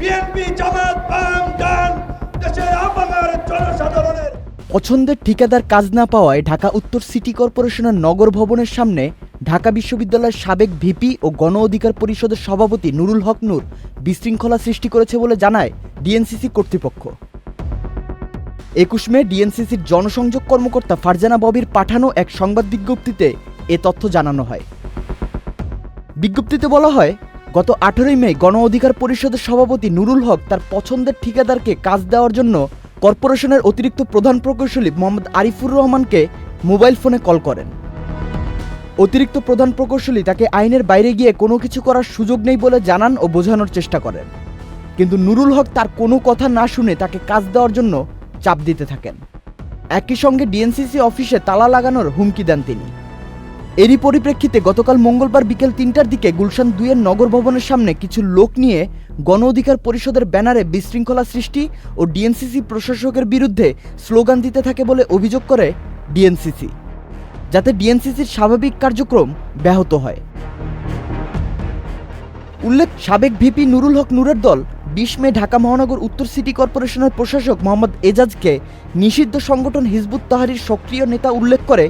BNP জামাত, বাম, ডান দেশের জনসাধারণের। পছন্দের ঠিকাদার কাজ না পাওয়ায় ঢাকা উত্তর সিটি কর্পোরেশনের নগর ভবনের সামনে ঢাকা বিশ্ববিদ্যালয়ের সাবেক ভিপি ও গণ অধিকার পরিষদের সভাপতি নুরুল হক নূর বিশৃঙ্খলা সৃষ্টি করেছে বলে জানায় ডিএনসিসি কর্তৃপক্ষ। একুশ মে ডিএনসিসির জনসংযোগ কর্মকর্তা ফারজানা ববির পাঠানো এক সংবাদ বিজ্ঞপ্তিতে এ তথ্য জানানো হয়। বিজ্ঞপ্তিতে বলা হয় গত আঠেরোই মে গণ অধিকার পরিষদের সভাপতি নুরুল হক তার পছন্দের ঠিকাদারকে কাজ দেওয়ার জন্য কর্পোরেশনের অতিরিক্ত প্রধান প্রকৌশলী মোহাম্মদ আরিফুর রহমানকে মোবাইল ফোনে কল করেন। অতিরিক্ত প্রধান প্রকৌশলী তাকে আইনের বাইরে গিয়ে কোনো কিছু করার সুযোগ নেই বলে জানান ও বোঝানোর চেষ্টা করেন। কিন্তু নুরুল হক তার কোনো কথা না শুনে তাকে কাজ দেওয়ার জন্য চাপ দিতে থাকেন। একই সঙ্গে ডিএনসিসি অফিসে তালা লাগানোর হুমকি দেন তিনি। এরই পরিপ্রেক্ষিতে গতকাল মঙ্গলবার বিকেল তিনটার দিকে গুলশান দুইয়ের নগর ভবনের সামনে কিছু লোক নিয়ে গণ অধিকার পরিষদের ব্যানারে বিশৃঙ্খলা সৃষ্টি ও ডিএনসিসি প্রশাসকের বিরুদ্ধে স্লোগান দিতে থাকে বলে অভিযোগ করে ডিএনসিসি, যাতে ডিএনসিসির স্বাভাবিক কার্যক্রম ব্যাহত হয়। উল্লেখ, সাবেক ভিপি নুরুল হক নুরের দল বিশ মে ঢাকা মহানগর উত্তর সিটি কর্পোরেশনের প্রশাসক মোহাম্মদ এজাজকে নিষিদ্ধ সংগঠন হিজবুত তাহারির সক্রিয় নেতা উল্লেখ করে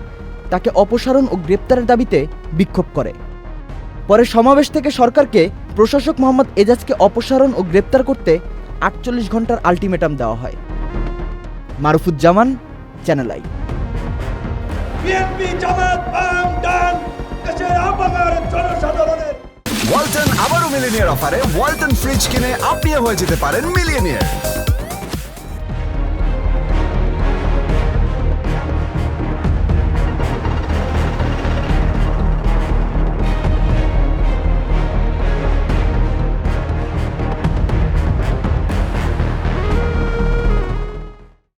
তাকে অপসারণ ও গ্রেপ্তারের দাবিতে বিক্ষোভ করে। পরে সমাবেশ থেকে সরকারকে প্রশাসক মোহাম্মদ এজাজকে অপসারণ ও গ্রেপ্তার করতে আটচল্লিশ ঘণ্টার আলটিমেটাম দেওয়া হয়। মারুফুজ্জামান চ্যানেল আই। ওয়ালটন আবারও মিলিনিয়ার অফারে ওয়ালটন ফ্রিজ কিনে আপনিও হয়ে যেতে পারেন মিলিয়নিয়ার